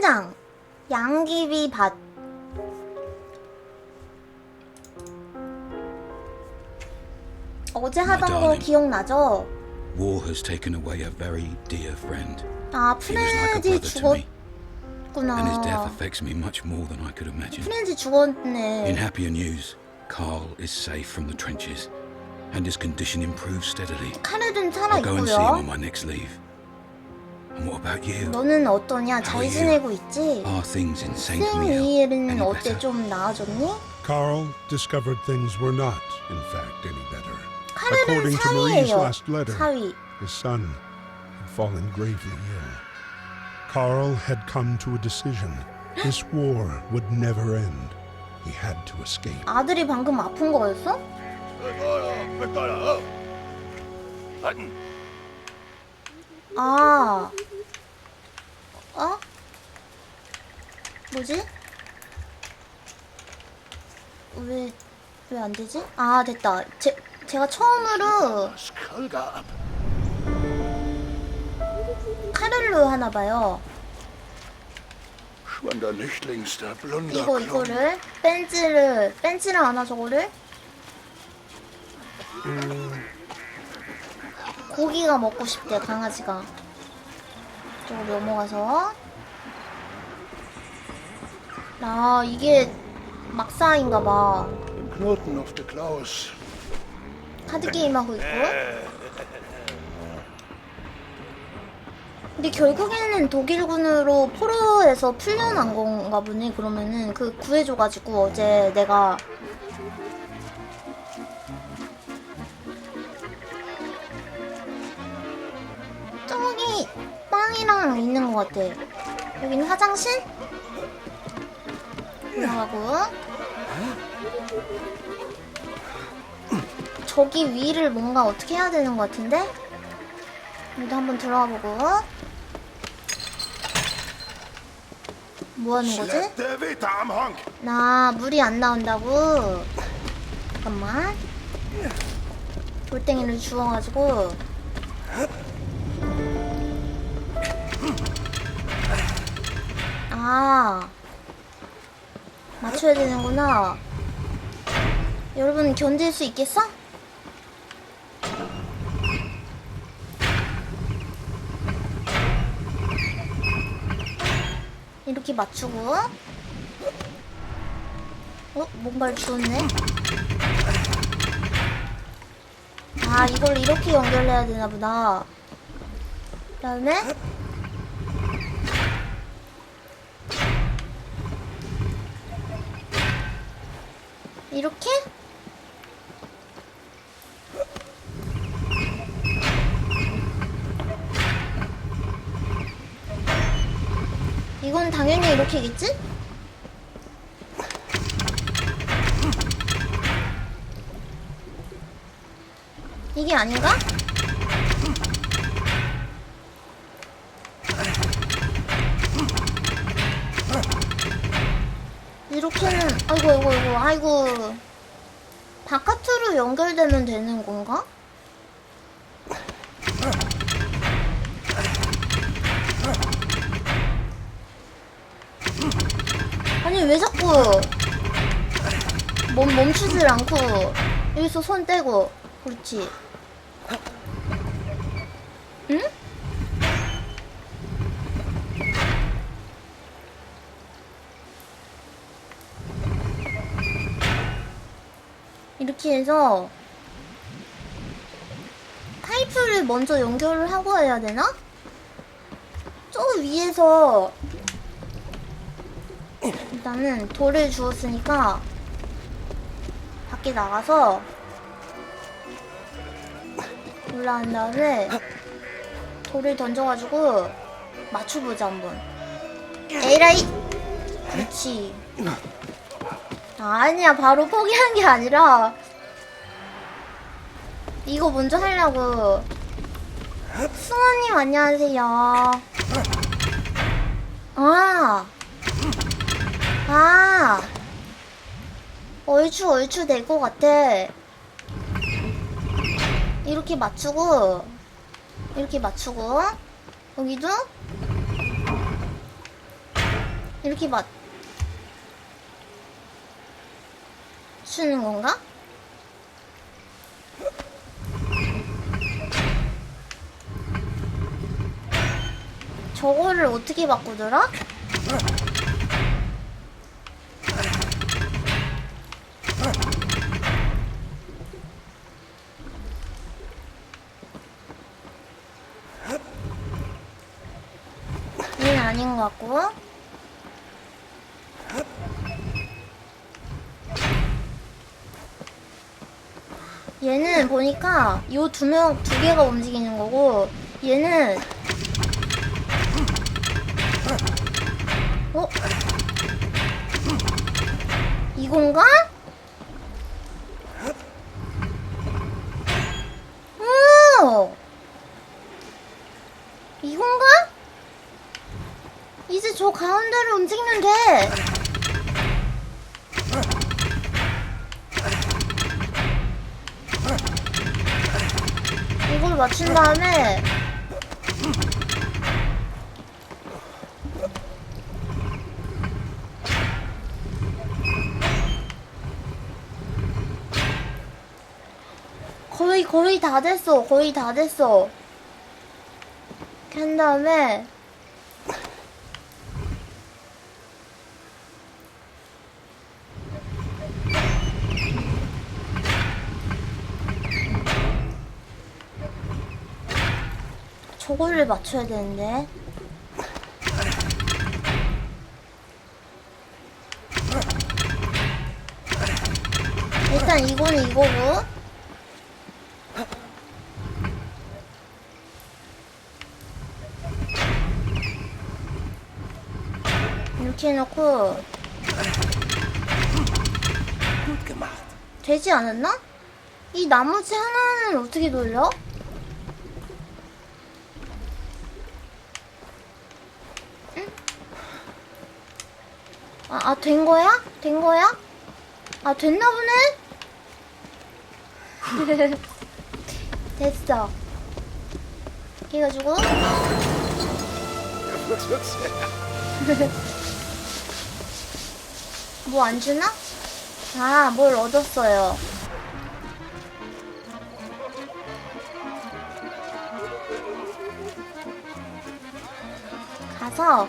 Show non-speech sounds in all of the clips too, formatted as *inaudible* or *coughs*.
천장 양귀비 밭 어제 하던 거 darling. 기억나죠? War has taken away a very dear friend. 아 He was like a 프렌즈 brother to me, and his death 죽었구나 affects me much more than I could imagine. 프렌즈 In 죽었네 happier news, Carl is safe from the trenches, and his condition improves steadily. 카르든 I'll go and see him on 살아있고요 my next leave. And what about you? 너는 어떠냐? 잘 지내고 있지? Are things in Saint 생 Camille 이일은 any 어때? better? 좀 나아졌니? Carl discovered things were not, in fact, any better. 카르는 According to Marie's 사위예요 last letter, 사위 his son had fallen gravely ill. Carl had come to a decision. This war would never end. He had to escape. 아들이 방금 아픈 거였어? 아, 어? 뭐지? 왜, 왜 안 되지? 아, 됐다. 제, 제가 처음으로 카를로 하나 봐요. Der Blunder. 이거, 이거를, 벤츠를, 벤츠를 하나, 저거를. 고기가 먹고 싶대, 강아지가. 저거 넘어가서. 아, 이게 막사인가봐. Knoten auf der Klaus. 카드게임하고 있고. 근데 결국에는 독일군으로 포로에서 풀려난 건가 보네, 그러면은. 그 구해줘가지고 어제 내가. 빵이랑 있는 것 같아. 여기는 화장실? 올라가고. 저기 위를 뭔가 어떻게 해야 되는 것 같은데? 여기도 한번 들어가 보고. 뭐 하는 거지? 나 물이 안 나온다고. 잠깐만. 돌덩이를 주워가지고. 아. 맞춰야 되는구나. 여러분 견딜 수 있겠어? 이렇게 맞추고 어? 뭔가를 주웠네? 아 이걸 이렇게 연결해야 되나 보다 그 다음에 이렇게? 이건 당연히 이렇게겠지? 이게 아닌가? 이렇게는 아이고 아이고 아이고 아이고 연결되면 되는 건가? 아니 왜 자꾸 멈, 멈추질 않고 여기서 손 떼고 그렇지 응? 해서 파이프를 먼저 연결을 하고 해야 되나? 저 위에서 일단은 돌을 주웠으니까 밖에 나가서 올라간 다음에 돌을 던져가지고 맞춰보자 한번. 에라이! 그렇지. 아니야 바로 포기한 게 아니라 이거 먼저 하려고. 수아님 안녕하세요. 아. 아, 얼추 얼추 될 것 같아. 이렇게 맞추고, 이렇게 맞추고, 여기도? 이렇게 맞 추는 건가? 저거를 어떻게 바꾸더라? 얘는 아닌 것 같고 얘는 보니까 요 두 명 두 개가 움직이는 거고 얘는 어? 이건가? 오! 이건가? 이제 저 가운데를 움직이면 돼. 이걸 맞춘 다음에 거의 다 됐어. 거의 다 됐어. 한 다음에 저거를 맞춰야 되는데. 일단 이거는 이거고. Gemacht. 되지 않았나? 이 나머지 하나는 어떻게 돌려? 응? 아, 아, 된 거야? 된 거야? 아, 됐나 보네? *laughs* 됐어. 이렇게 해가지고. *laughs* 뭐 안 주나? 아, 뭘 얻었어요. 가서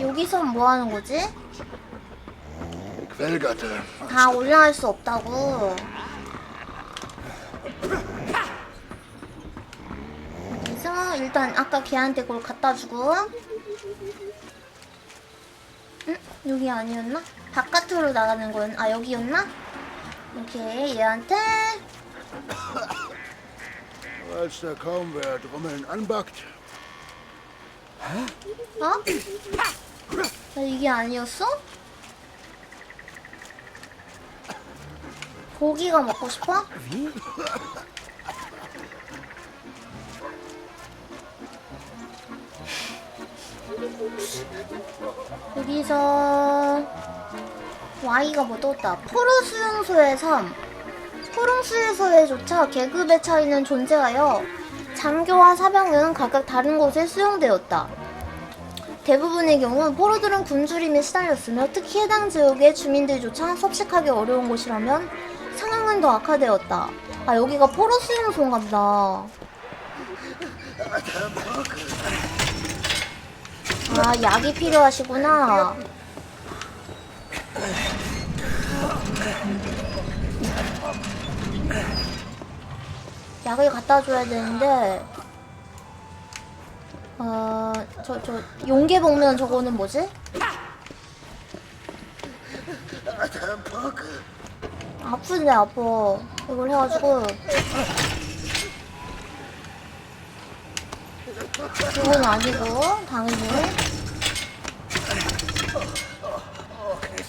여기선 뭐 하는 거지? 다 올라갈 수 없다고. 그래서 일단 아까 걔한테 그걸 갖다 주고. 응? 여기 아니었나? 바깥으로 나가는 건, 아, 여기였나? 오케이, 얘한테. Als da kaum wer Trommeln anbackt. 어? 나 이게 아니었어? 고기가 먹고 싶어? *coughs* 여기서 Y가 뭐 떴다. 포로 수용소의 삶. 포롱 수용소에조차 계급의 차이는 존재하여 장교와 사병은 각각 다른 곳에 수용되었다. 대부분의 경우 포로들은 굶주림에 시달렸으며 특히 해당 지역의 주민들조차 섭식하기 어려운 곳이라면 상황은 더 악화되었다. 아 여기가 포로 수용소인가 보다. 아 약이 필요하시구나. 약을 갖다 줘야 되는데 어, 저, 저, 용계 복면 저거는 뭐지? 아픈데, 아파. 이걸 해가지고. 그건 아니고, 당연히.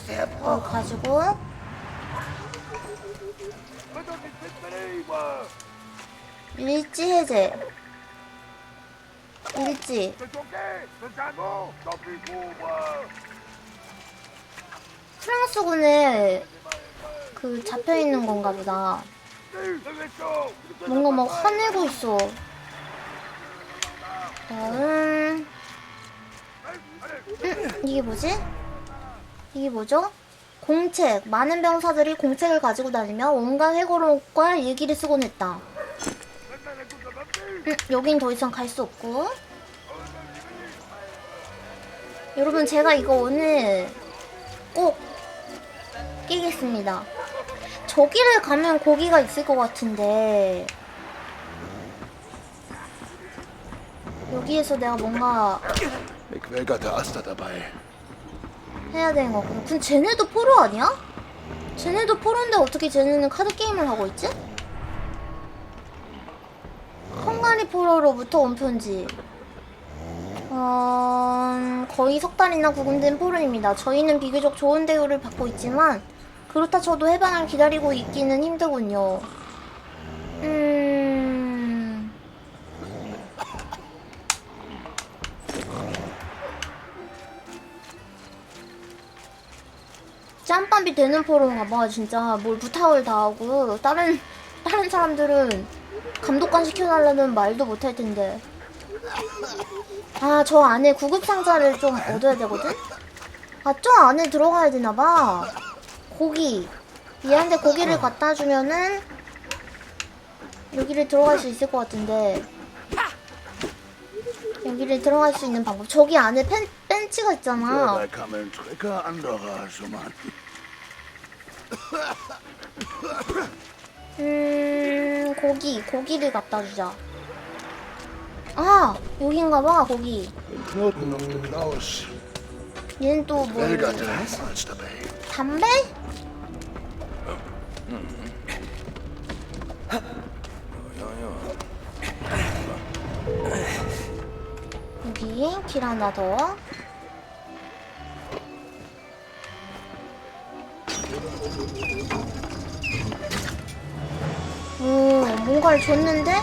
이걸 가지고. 일지 해제. 일지. 프랑스군에 그 잡혀 있는 건가 보다. 뭔가 막 화내고 있어. 다음 이게 뭐지? 이게 뭐죠? 공책. 많은 병사들이 공책을 가지고 다니며 온갖 회고록과 일기를 쓰곤 했다. 음, 여긴 더 이상 갈 수 없고. 여러분, 제가 이거 오늘 꼭 끼겠습니다. 저기를 가면 고기가 있을 것 같은데. 여기에서 내가 뭔가. 해야 되는 거구나. 근데 쟤네도 포로 아니야? 쟤네도 포로인데 어떻게 쟤네는 카드 게임을 하고 있지? 헝가리 포로로부터 온 편지. 어, 거의 석 달이나 구금된 포로입니다. 저희는 비교적 좋은 대우를 받고 있지만 그렇다 쳐도 해방을 기다리고 있기는 힘들군요. 음. 짬밥이 되는 포로인가 봐 진짜. 뭘 부탁을 다 하고. 다른 다른 사람들은 감독관 시켜달라는 말도 못 할 텐데. 아 저 안에 구급 상자를 좀 얻어야 되거든? 아 저 안에 들어가야 되나 봐. 고기. 얘한테 고기를 갖다 주면은 여기를 들어갈 수 있을 것 같은데. 여기를 들어갈 수 있는 방법. 저기 안에 펜, 벤치가 있잖아 음, 고기, 고기를 갖다 주자. 아, 여긴가 봐, 고기. Ein Knoten auf dem Klaus. 얘는 또 뭐, dabei. 담배? 여기 길 하나 더. 오, 뭔가를 줬는데?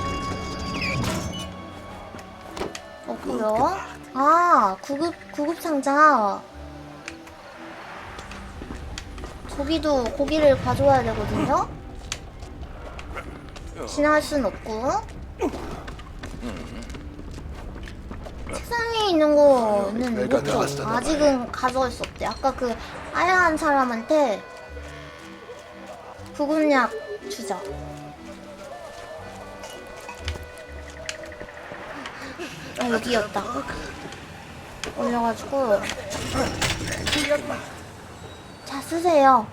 없고요. 아, 구급 구급 상자. 저기도 고기를 가져와야 되거든요. 지나갈 순 없고. 책상에 있는 거는 못 줘. 아직은 가져갈 수 없대. 아까 그 하얀 사람한테 구급약 주자. 아 여기였다. 올려가지고 자 쓰세요.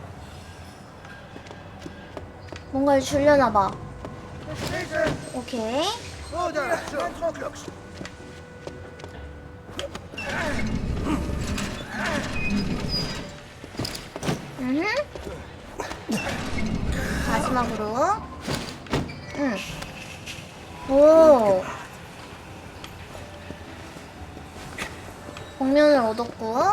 뭔가를 주려나 봐. 오케이. 음. 마지막으로. 응. 오. 복면을 얻었고.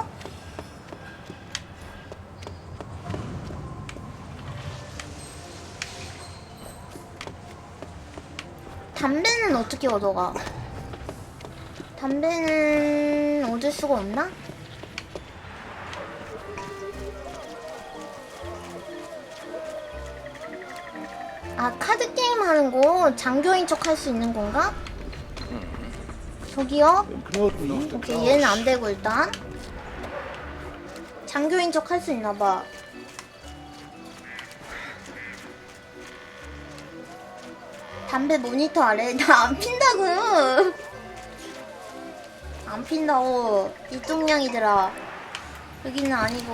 담배는 어떻게 얻어가? 담배는 얻을 수가 없나? 아 카드 게임 하는 거 장교인 척 할 수 있는 건가? 저기요? 오케이. 얘는 안 되고 일단 장교인 척 할 수 있나 봐. 담배 모니터 아래 *laughs* 나 안 핀다고. 안 핀다고 이뚱냥이들아. 여기는 아니고.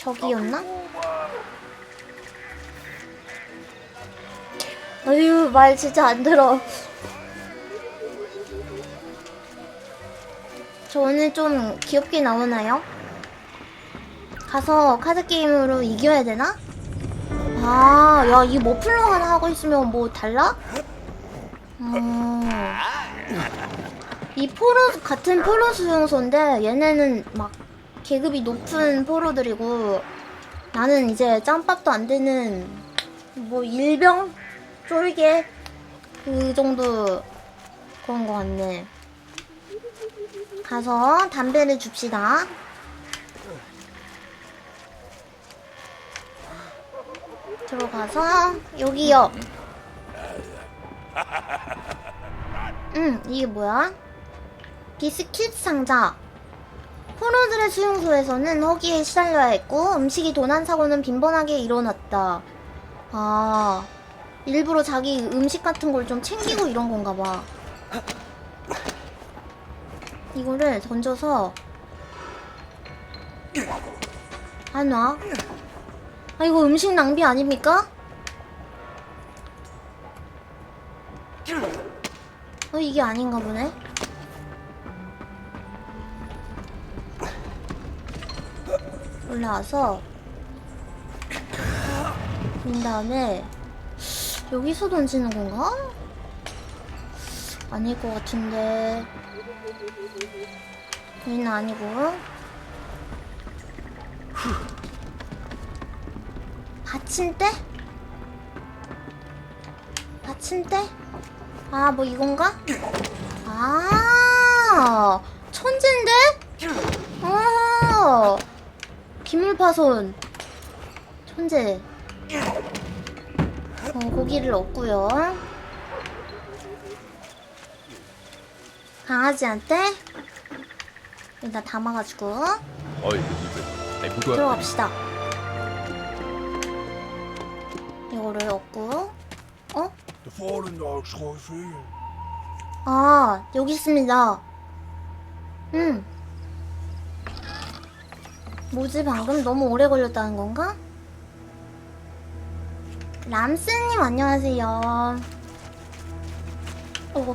저기였나? 어휴 말 진짜 안 들어. 저 오늘 좀 귀엽게 나오나요? 가서 카드 게임으로 이겨야 되나? 아, 야, 이 머플러 하나 하고 있으면 뭐 달라? 음. 이 포로 같은 포로 수용소인데 얘네는 막 계급이 높은 포로들이고 나는 이제 짬밥도 안 되는 뭐 일병 쫄게 그 정도 그런 거 같네. 가서 담배를 줍시다. 들어가서 여기요. *laughs* 음, 이게 뭐야? 비스킷 상자. 포로들의 수용소에서는 허기에 시달려야 했고 음식이 도난 사고는 빈번하게 일어났다. 아, 일부러 자기 음식 같은 걸 좀 챙기고 이런 건가 봐. 이거를 던져서 안 와. 아, 이거 음식 낭비 아닙니까? 어, 이게 아닌가 보네. 올라와서 그런 다음에 여기서 던지는 건가? 아닐 것 같은데 여기는 아니고 받침대? 받침대? 아, 뭐 이건가? 아, 천재인데? 아, 기물 파손. 천재. 어, 고기를 얻고요. 강아지한테 일단 담아가지고 어이, 이거, 아니, 무도야. 들어갑시다. 이거를 얻고, 어? 아, 여기 있습니다. 음. 뭐지, 방금? 너무 오래 걸렸다는 건가? 람스님, 안녕하세요. 오.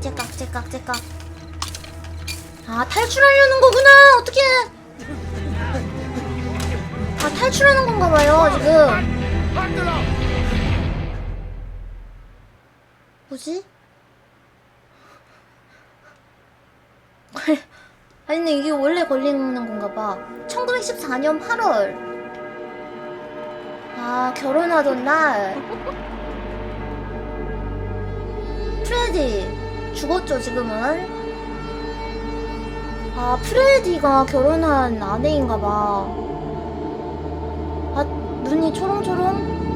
째깍, 째깍, 째깍. 아, 탈출하려는 거구나! 어떡해! 아, 탈출하는 건가 봐요, 지금. 뭐지? 아니 근데 이게 원래 걸리는 건가 봐. 1914년 8월. 아 결혼하던 날. *laughs* 프레디 죽었죠 지금은? 아 프레디가 결혼한 아내인가 봐아 눈이 초롱초롱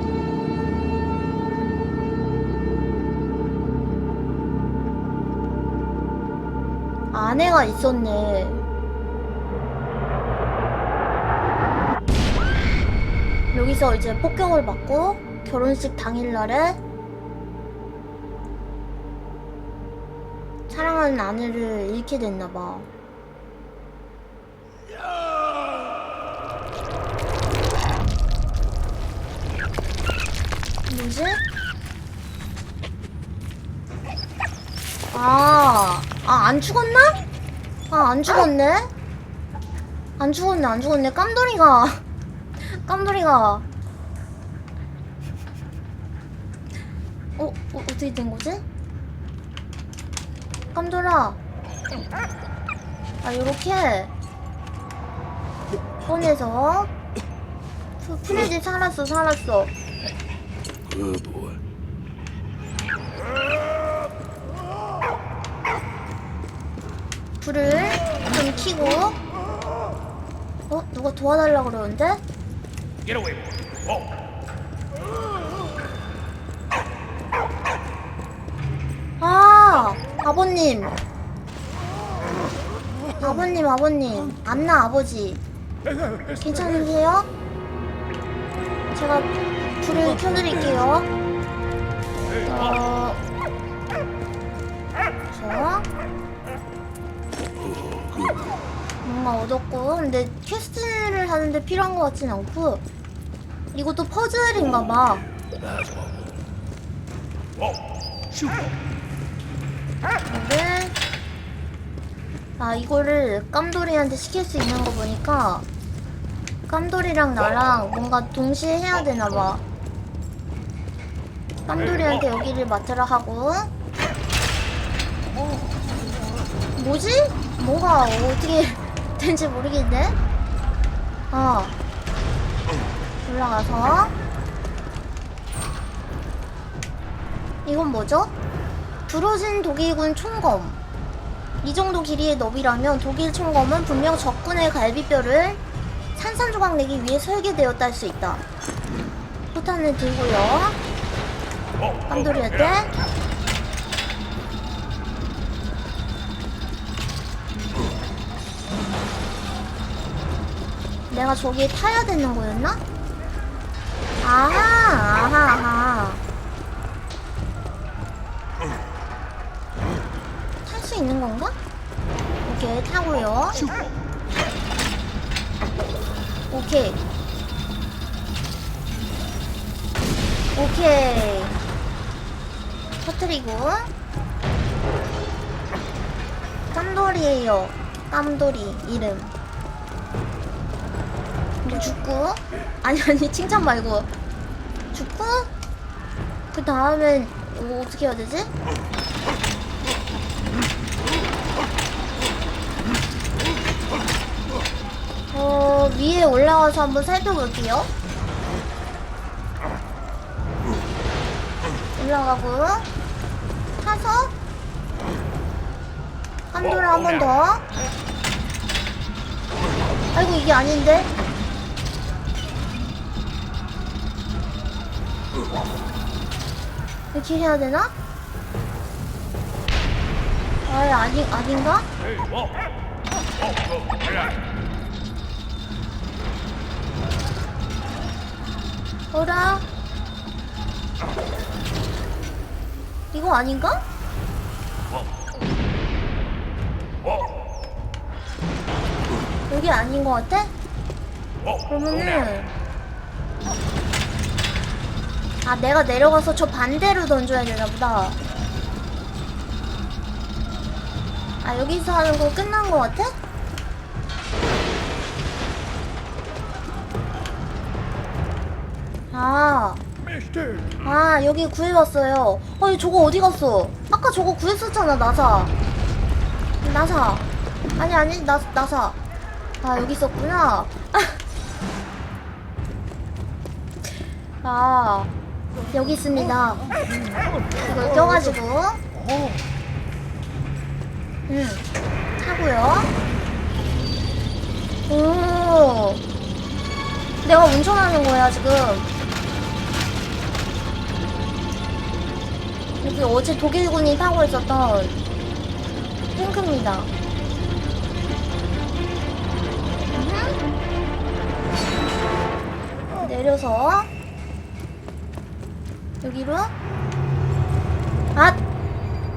아내가 있었네. 여기서 이제 폭격을 받고 결혼식 당일날에 사랑하는 아내를 잃게 됐나봐. 뭐지? 아, 아, 안 죽었나? 아, 안 죽었네? 안 죽었네, 안 죽었네. 깜돌이가. *laughs* 깜돌이가. 어, 어, 어떻게 된 거지? 깜돌아. 아, 요렇게. 꺼내서. 프- 프레디 살았어, 살았어. Good boy. 불을 좀 켜고 어? 누가 도와달라 그러는데? 아 아버님 아버님 아버님 안나 아버지 괜찮으세요? 제가 불을 켜드릴게요 어... 자 뭔가 얻었고 근데 퀘스트를 하는데 필요한 것 같진 않고 이것도 퍼즐인가 봐. 근데 아 이거를 깜돌이한테 시킬 수 있는 거 보니까 깜돌이랑 나랑 뭔가 동시에 해야 되나 봐. 깜돌이한테 여기를 맡으라 하고. 뭐지? 뭐가 어떻게 된지 모르겠네? 어. 올라가서. 이건 뭐죠? 부러진 독일군 총검. 이 정도 길이의 너비라면 독일 총검은 분명 적군의 갈비뼈를 산산조각 내기 위해 설계되었다 할 수 있다. 포탄을 들고요. 깜돌이한테 내가 저기 타야 되는 거였나? 아하 아하 아하. 탈 수 있는 건가? 오케이 타고요. 오케이. 오케이. 터트리고. 깜돌이에요. 깜돌이 이름. 뭐 죽고 아니 아니 칭찬 말고 죽고 그 다음엔 뭐 어떻게 해야 되지? 어 위에 올라가서 한번 살펴볼게요 올라가고 타서 한도를 한번 더. 아이고 이게 아닌데. 이렇게 해야 되나? 아 아니 아닌가? 어라? 이거 아닌가? 여기 아닌 것 같아? 그러면은 아 내가 내려가서 저 반대로 던져야 되나 보다. 아 여기서 하는 거 끝난 것 같아? 아. 아 여기 구해왔어요. 어이 저거 어디 갔어? 아까 저거 구했었잖아 나사. 나사. 아니 아니 나, 나사. 아 여기 있었구나. *laughs* 아 여기 있습니다. 이걸 껴가지고. 음 타고요. 오. 내가 운전하는 거야 지금. 여기 어제 독일군이 타고 있었던 탱크입니다. 음흠. 내려서 여기로 아!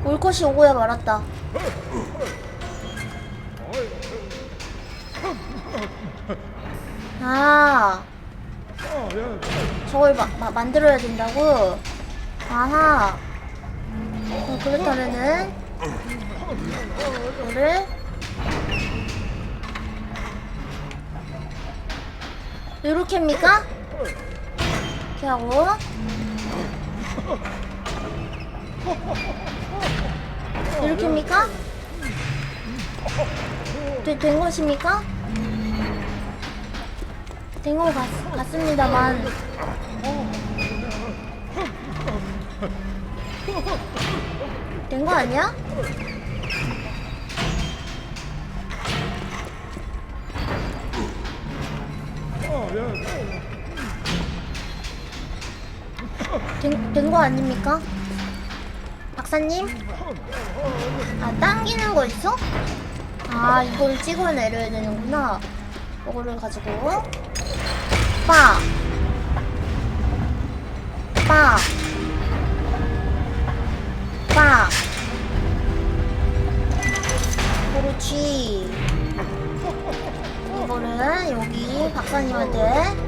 올 것이 오고야 말았다. 아 저걸 마, 마, 만들어야 된다고? 아하 어, 그렇다면은 이거를 요렇게입니까? 이렇게 하고 이렇게입니까? 되, 된 것입니까? 된 것 같습니다만 된 거 아니야? 된 거 아닙니까? 박사님? 아, 당기는 거 있어? 아, 이걸 찍어 내려야 되는구나. 이거를 가지고. 빠! 빠! 빠! 그렇지. 이거는 여기 박사님한테.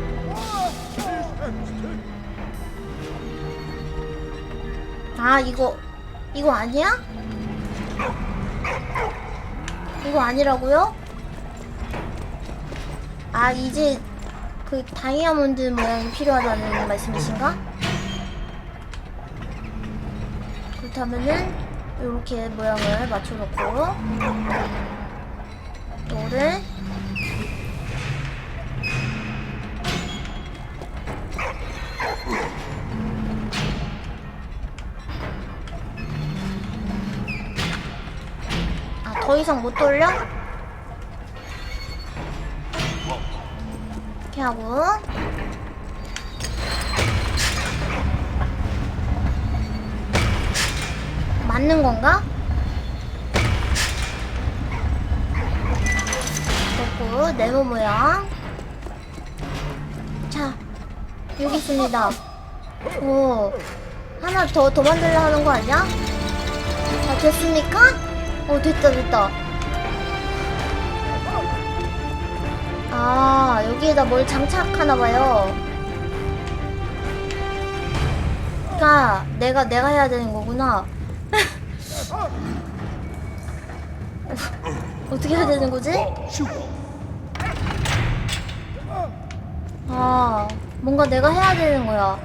아, 이거, 이거 아니야? 이거 아니라고요? 아, 이제 그 다이아몬드 모양이 필요하다는 말씀이신가? 그렇다면은 이렇게 모양을 맞춰놓고 이거를 더 이상 못 돌려? 이렇게 하고 맞는 건가? 됐고 네모 모양 자 여기 있습니다 오 하나 더 더 만들려 하는 거 아니야? 아 됐습니까? 어 됐다 됐다. 아 여기에다 뭘 장착하나봐요. 그니까 내가 내가 해야 되는 거구나. *laughs* 어떻게 해야 되는 거지? 아 뭔가 내가 해야 되는 거야.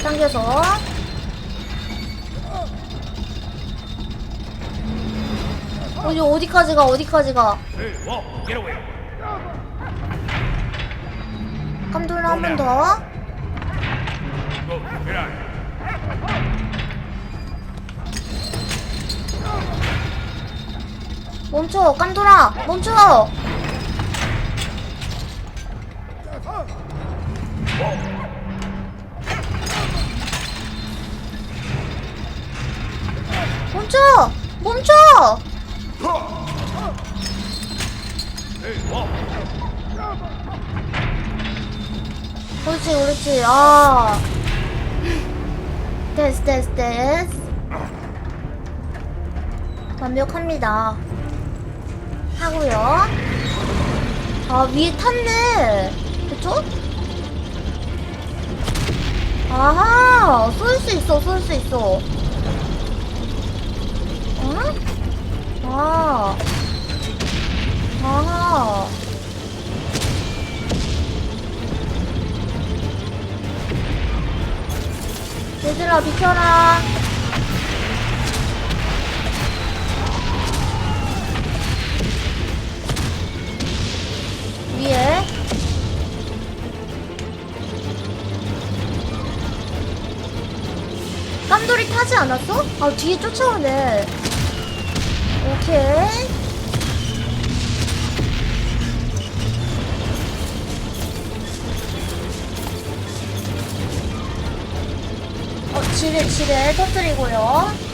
당겨서 어디 어디까지 가 어디까지 가? 깜돌 한번 더. 멈춰 깜돌아 멈춰! 멈춰! 멈춰 그렇지 그렇지. 아. 됐어 됐어 됐어. 완벽합니다. 하고요. 아 위에 탔네. 그쵸? 아하 쏠 수 있어 쏠 수 있어. 어? 아. 아하 얘들아 비켜라. 위에. 깜돌이 타지 않았어? 아 뒤에 쫓아오네 오케이. 어 지뢰 지뢰 터뜨리고요.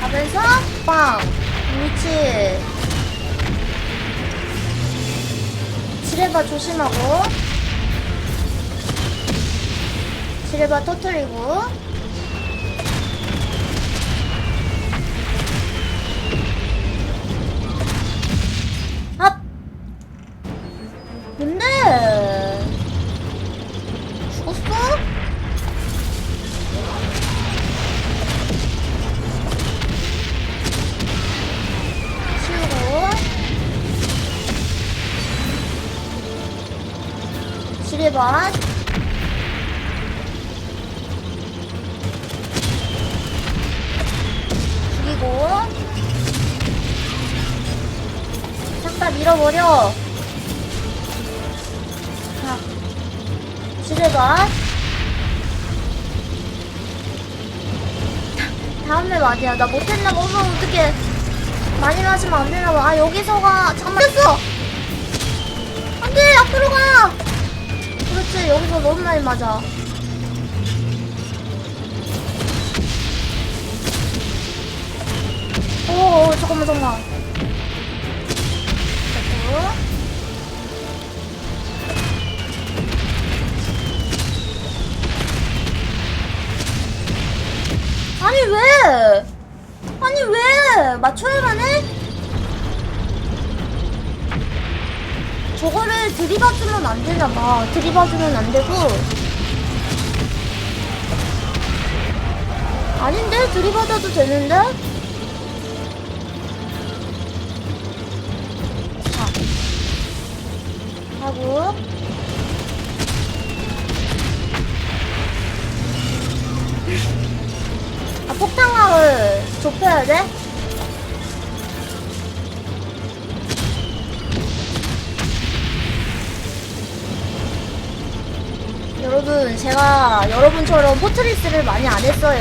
가면서 빵 그렇지 지뢰바 조심하고 지뢰바 터뜨리고. 아 뭔데 아니야 나 못했나 봐 어머 어떡해 많이 맞으면 안 되나 봐. 아, 여기서가, 잠깐만. 됐어! 안 돼! 앞으로 가! 그렇지, 여기서 너무 많이 맞아. 오, 오, 잠깐만, 잠깐만. 아니, 왜? 맞춰야만 해? 저거를 들이받으면 안 봐. 들이받으면 안 되고. 아닌데? 들이받아도 되는데? 자. 하고. 아, 폭탄광을 좁혀야 돼? 여러분, 제가 여러분처럼 포트리스를 많이 안 했어요.